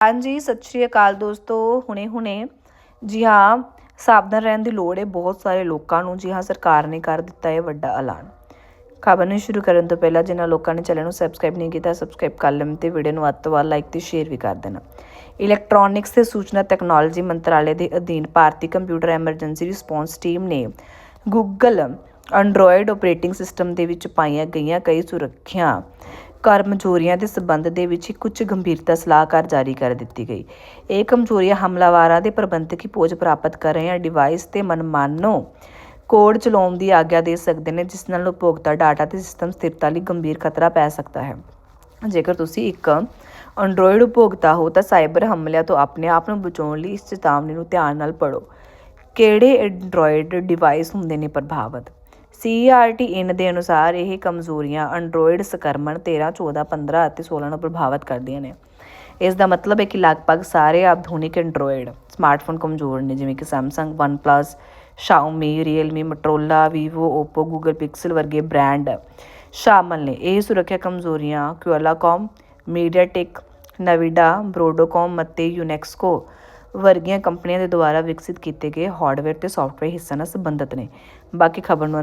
ਹਾਂਜੀ, ਸਤਿ ਸ਼੍ਰੀ ਅਕਾਲ ਦੋਸਤੋ ਹੁਣੇ ਹੁਣੇ ਜੀ ਹਾਂ, ਸਾਵਧਾਨ ਰਹਿਣ ਦੀ ਲੋੜ ਹੈ ਬਹੁਤ ਸਾਰੇ ਲੋਕਾਂ ਨੂੰ। ਜੀ ਹਾਂ, ਸਰਕਾਰ ਨੇ ਕਰ ਦਿੱਤਾ ਹੈ ਵੱਡਾ ਐਲਾਨ। ਖਬਰ ਨੂੰ ਸ਼ੁਰੂ ਕਰਨ ਤੋਂ ਪਹਿਲਾਂ, ਜਿਨ੍ਹਾਂ ਲੋਕਾਂ ਨੇ ਚੈਨਲ ਨੂੰ ਸਬਸਕ੍ਰਾਈਬ ਨਹੀਂ ਕੀਤਾ, ਸਬਸਕ੍ਰਾਈਬ ਕਰ ਲੈਣ ਤੇ ਵੀਡੀਓ ਨੂੰ ਵੱਧ ਤੋਂ ਵੱਧ ਲਾਈਕ ਤੇ ਸ਼ੇਅਰ ਵੀ ਕਰ ਦੇਣਾ। ਇਲੈਕਟ੍ਰੋਨਿਕਸ ਤੇ ਸੂਚਨਾ ਤਕਨਾਲੋਜੀ ਮੰਤਰਾਲੇ ਦੇ ਅਧੀਨ ਭਾਰਤੀ ਕੰਪਿਊਟਰ ਐਮਰਜੈਂਸੀ ਰਿਸਪੌਂਸ ਟੀਮ ਨੇ ਗੂਗਲ ਐਂਡਰੋਇਡ ਆਪਰੇਟਿੰਗ ਸਿਸਟਮ ਦੇ ਵਿੱਚ ਪਾਈਆਂ ਗਈਆਂ ਕਈ ਸੁਰੱਖਿਆ ਕਮਜ਼ੋਰੀਆਂ ਦੇ ਸਬੰਧ ਦੇ ਵਿੱਚ ਇੱਕ ਉੱਚ ਗੰਭੀਰਤਾ ਸਲਾਹਕਾਰ ਜਾਰੀ ਕਰ ਦਿੱਤੀ ਗਈ। ਇਹ ਕਮਜ਼ੋਰੀਆਂ ਹਮਲਾਵਰਾਂ ਦੇ ਪ੍ਰਬੰਧਕੀ ਪਹੁੰਚ ਪ੍ਰਾਪਤ ਕਰ ਰਹੇ ਡਿਵਾਈਸ ਤੇ ਮਨਮਾਨੋ ਕੋਡ ਚਲਾਉਣ ਦੀ ਆਗਿਆ ਦੇ ਸਕਦੇ ਨੇ, ਜਿਸ ਨਾਲ ਉਪਭੋਗਤਾ ਡਾਟਾ ਤੇ ਸਿਸਟਮ ਸਥਿਰਤਾ ਲਈ ਗੰਭੀਰ ਖਤਰਾ ਪੈ ਸਕਦਾ ਹੈ। ਜੇਕਰ ਤੁਸੀਂ ਇੱਕ ਐਂਡਰੋਇਡ ਉਪਭੋਗਤਾ ਹੋ ਤਾਂ ਸਾਈਬਰ ਹਮਲਿਆਂ ਤੋਂ ਆਪਣੇ ਆਪ ਨੂੰ ਬਚਾਉਣ ਲਈ ਇਸ ਚੇਤਾਵਨੀ ਨੂੰ ਧਿਆਨ ਨਾਲ ਪੜ੍ਹੋ। ਕਿਹੜੇ ਐਂਡਰੋਇਡ ਡਿਵਾਈਸ ਹੁੰਦੇ ਨੇ ਪ੍ਰਭਾਵਿਤ? CRT ਇਨ ਦੇ ਅਨੁਸਾਰ ਇਹ ਕਮਜ਼ੋਰੀਆਂ ਐਂਡਰੋਇਡ ਸਕਰਮਣ 13 14 15 ਅਤੇ 16 ਨੂੰ ਪ੍ਰਭਾਵਿਤ ਕਰਦੀਆਂ ਨੇ। ਇਸ ਦਾ ਮਤਲਬ ਹੈ ਕਿ ਲਗਭਗ ਸਾਰੇ ਆਧੁਨਿਕ ਐਂਡਰੋਇਡ ਸਮਾਰਟਫੋਨ ਕਮਜ਼ੋਰ ਨੇ, ਜਿਵੇਂ ਕਿ Samsung, OnePlus, Xiaomi, Realme, Motorola, Vivo, Oppo, Google Pixel ਵਰਗੇ ਬ੍ਰਾਂਡ ਸ਼ਾਮਲ ਨੇ। ਇਹ ਸੁਰੱਖਿਆ ਕਮਜ਼ੋਰੀਆਂ Qualcomm, MediaTek Nvidia Broadcom ਅਤੇ Unesco ਵਰਗੀਆਂ ਕੰਪਨੀਆਂ ਦੇ ਦੁਆਰਾ ਵਿਕਸਿਤ ਕੀਤੇ ਗਏ ਹਾਰਡਵੇਅਰ ਤੇ ਸੌਫਟਵੇਅਰ ਹਿੱਸਿਆਂ ਨਾਲ ਸੰਬੰਧਿਤ ਨੇ। ਬਾਕੀ ਖਬਰ ਨੂੰ